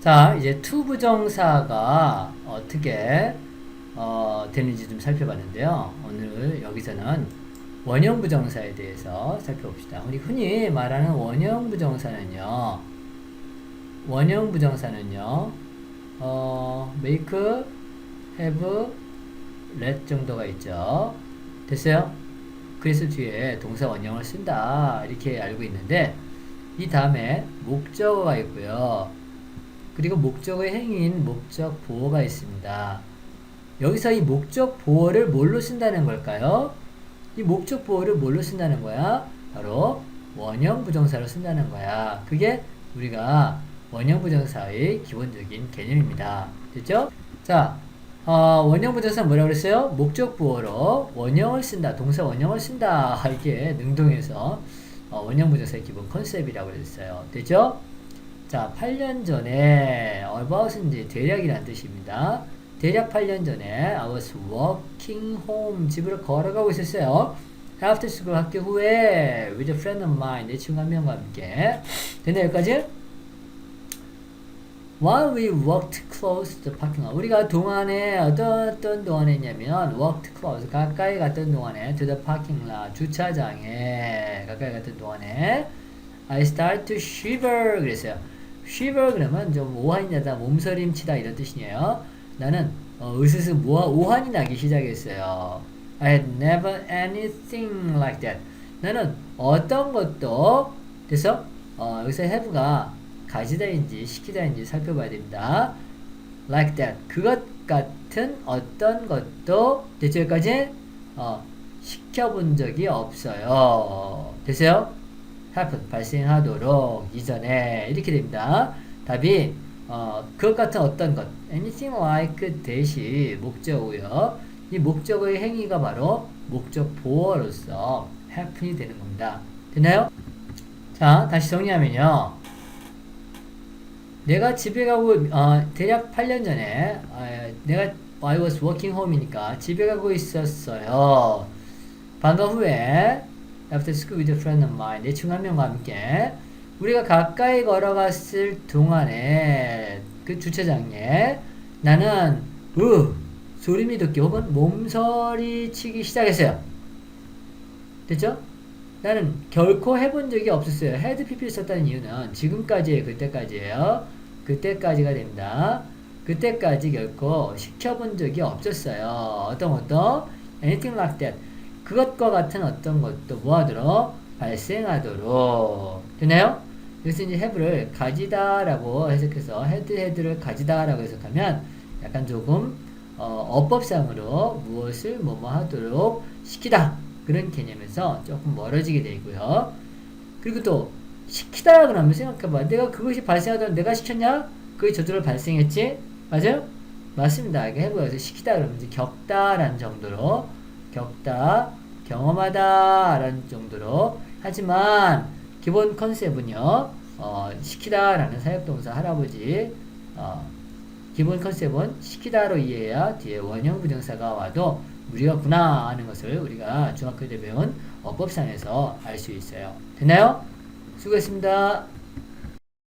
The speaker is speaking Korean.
자, 이제 투부정사가 어떻게 어, 되는지 좀 살펴봤는데요. 오늘 여기서는 원형 부정사에 대해서 살펴봅시다. 우리 흔히 말하는 원형 부정사는요. 원형 부정사는요. 어, make, have, let 정도가 있죠. 됐어요? 그래서 뒤에 동사 원형을 쓴다. 이렇게 알고 있는데 이 다음에 목적어가 있고요. 그리고 목적의 행위인 목적 보어가 있습니다. 여기서 이 목적 보어를 뭘로 쓴다는 걸까요? 이 목적 보어를 뭘로 쓴다는 거야? 바로 원형 부정사로 쓴다는 거야. 그게 우리가 원형 부정사의 기본적인 개념입니다. 됐죠? 자, 어, 원형 부정사 뭐라고 그랬어요? 목적 보어로 원형을 쓴다. 동사 원형을 쓴다. 이게 능동에서 어, 원형 부정사의 기본 컨셉이라고 그랬어요. 됐죠? 자, 8년 전에 about은 이제 대략이라는 뜻입니다. 대략 8년 전에 I was walking home 집으로 걸어가고 있었어요. After school 학교 후에 with a friend of mine 내 친구 한 명과 함께 됐나 여기까지? While we walked close to the parking lot 우리가 동안에 어떤 어떤 동안에 했냐면 walked close 가까이 갔던 동안에 to the parking lot 주차장에 가까이 갔던 동안에 I start to shiver 그랬어요. Shiver 그러면 좀 오한이 나다 몸서림치다 이런 뜻이에요. 나는 어, 으스스 모아 오한이 나기 시작했어요. I had never anything like that. 나는 어떤 것도 그래서 어, 여기서 have가 가지다인지 시키다인지 살펴봐야 됩니다. like that. 그것 같은 어떤 것도 여기까지? 어, 시켜본 적이 없어요. 됐어요? Happen 발생하도록 이전에 이렇게 됩니다. 답이 어, 그것 같은 어떤 것 anything like 대시 목적어고요. 이 목적어의 행위가 바로 목적 보어로서 happen이 되는 겁니다. 됐나요? 자 다시 정리하면요. 내가 집에 가고 어, 대략 8년 전에 어, 내가 I was working home이니까 집에 가고 있었어요. 방과 후에 after school with a friend of mine 내 친구 한 명과 함께 우리가 가까이 걸어갔을 동안에 그 주차장에 나는 으 소름이 돋기 혹은 몸서리 치기 시작했어요. 됐죠? 나는 결코 해본 적이 없었어요. 헤드 PP를 썼다는 이유는 지금까지의 그때까지예요. 그때까지가 됩니다. 그때까지 결코 시켜본 적이 없었어요. 어떤 것도 anything like that. 그것과 같은 어떤 것도 뭐하도록 발생하도록 되나요? 그래서 이제 have를 가지다라고 해석해서 head를 가지다라고 해석하면 약간 조금 어, 어법상으로 무엇을 뭐뭐 하도록 시키다 그런 개념에서 조금 멀어지게 되고요. 그리고 또 시키다 그러면 생각해봐. 내가 그것이 발생하던 내가 시켰냐? 그게 저절로 발생했지? 맞아요? 맞습니다. 이게 해보여서 시키다 그러면 이제 겪다라는 정도로 겪다, 경험하다 라는 정도로 하지만 기본 컨셉은요. 어, 시키다 라는 사역동사 할아버지 어, 기본 컨셉은 시키다로 이해해야 뒤에 원형 부정사가 와도 무리가 구나 하는 것을 우리가 중학교 때 배운 어법상에서 알 수 있어요. 됐나요? 수고했습니다.